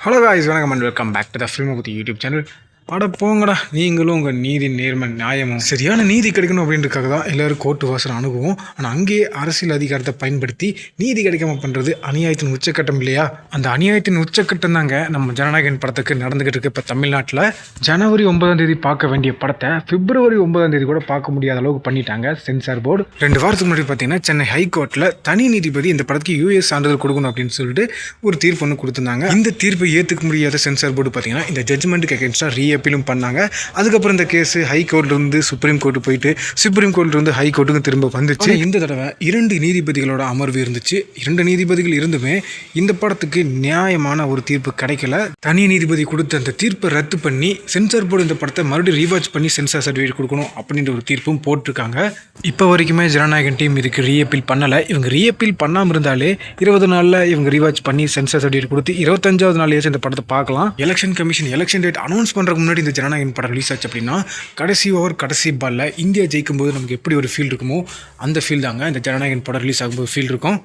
Hello guys வணக்கம் and welcome back to the ஃபில்மபதி YouTube channel அட போங்கடா. நீங்களும் உங்கள் நீதி நேர்மை நியாயமும் சரியான நீதி கிடைக்கணும் அப்படின்றதுக்காக தான் எல்லோரும் கோர்ட்டு வாசல் அணுகுவோம். ஆனால் அங்கேயே அரசியல் அதிகாரத்தை பயன்படுத்தி நீதி கிடைக்காம பண்ணுறது அநியாயத்தின் உச்சக்கட்டம் இல்லையா? அந்த அநியாயத்தின் உச்சக்கட்டம் தாங்க நம்ம ஜனநாயகன் படத்துக்கு நடந்துகிட்டு இருக்கு இப்போ தமிழ்நாட்டில். ஜனவரி ஒன்பதாம் தேதி பார்க்க வேண்டிய படத்தை பிப்ரவரி ஒன்பதாம் தேதி கூட பார்க்க முடியாத அளவுக்கு பண்ணிட்டாங்க சென்சார் போர்டு. ரெண்டு வாரத்துக்கு முன்னாடி பார்த்தீங்கன்னா சென்னை ஹைகோர்ட்டில் தனி நீதிபதி இந்த படத்துக்கு யூஎஸ் சான்றிதழ் கொடுக்கணும் அப்படின்னு சொல்லிட்டு ஒரு தீர்ப்பு ஒன்று கொடுத்துருந்தாங்க. இந்த தீர்ப்பை ஏற்றுக்க முடியாத சென்சார் போர்டு பார்த்தீங்கன்னா இந்த ஜட்மெண்ட்டுக்கு அகேன்ஸ்டாக ரீஅப்பீலும் பண்ணாங்க. அதுக்கப்புறம் இந்த கேஸ் ஹைகோர்ட்லேருந்து சுப்ரீம் கோர்ட்டு போயிட்டு சுப்ரீம் கோர்ட்லேருந்து ஹைகோர்ட்டுக்கு திரும்ப வந்துச்சு. இந்த தடவை இரண்டு நீதிபதிகளோட அமர்வு இருந்துச்சு. இரண்டு நீதிபதிகள் இருந்துமே இந்த படத்துக்கு நியாயமான ஒரு தீர்ப்பு கிடைக்கல. தனி நீதிபதி கொடுத்த அந்த தீர்ப்பை ரத்து பண்ணி சென்சார் போர்டு இந்த படத்தை மறுபடியும் ரீவாச் பண்ணி சென்சார் சர்டிஃபிகேட் கொடுக்கணும் அப்படின்ற ஒரு தீர்ப்பும் போட்டிருக்காங்க. இப்போ வரைக்குமே ஜனநாயகன் டீம் இதுக்கு ரீஅப்பீல் பண்ணலை. இவங்க ரீஅப்பீல் பண்ணாமல் இருந்தாலே இருபது நாளில் இவங்க ரீவாச் பண்ணி சென்சார் சர்டிஃபிகேட் கொடுத்து இருபத்தஞ்சாவது நாளையாச்சும் இந்த படத்தை பார்க்கலாம். Election commission election date announce பண்ணுறதுக்கு முன்னாடி இந்த ஜனநாயகன் படம் ரிலீஸ் ஆச்சு அப்படின்னா கடைசி ஓவர் கடைசி பாலில் இந்தியா ஜெயிக்கும் போது நமக்கு எப்படி ஒரு ஃபீல் இருக்குமோ அந்த ஃபீல் தாங்க இந்த ஜனநாயகன் படம் ரிலீஸ் ஆகும்போது ஃபீல் இருக்கும்.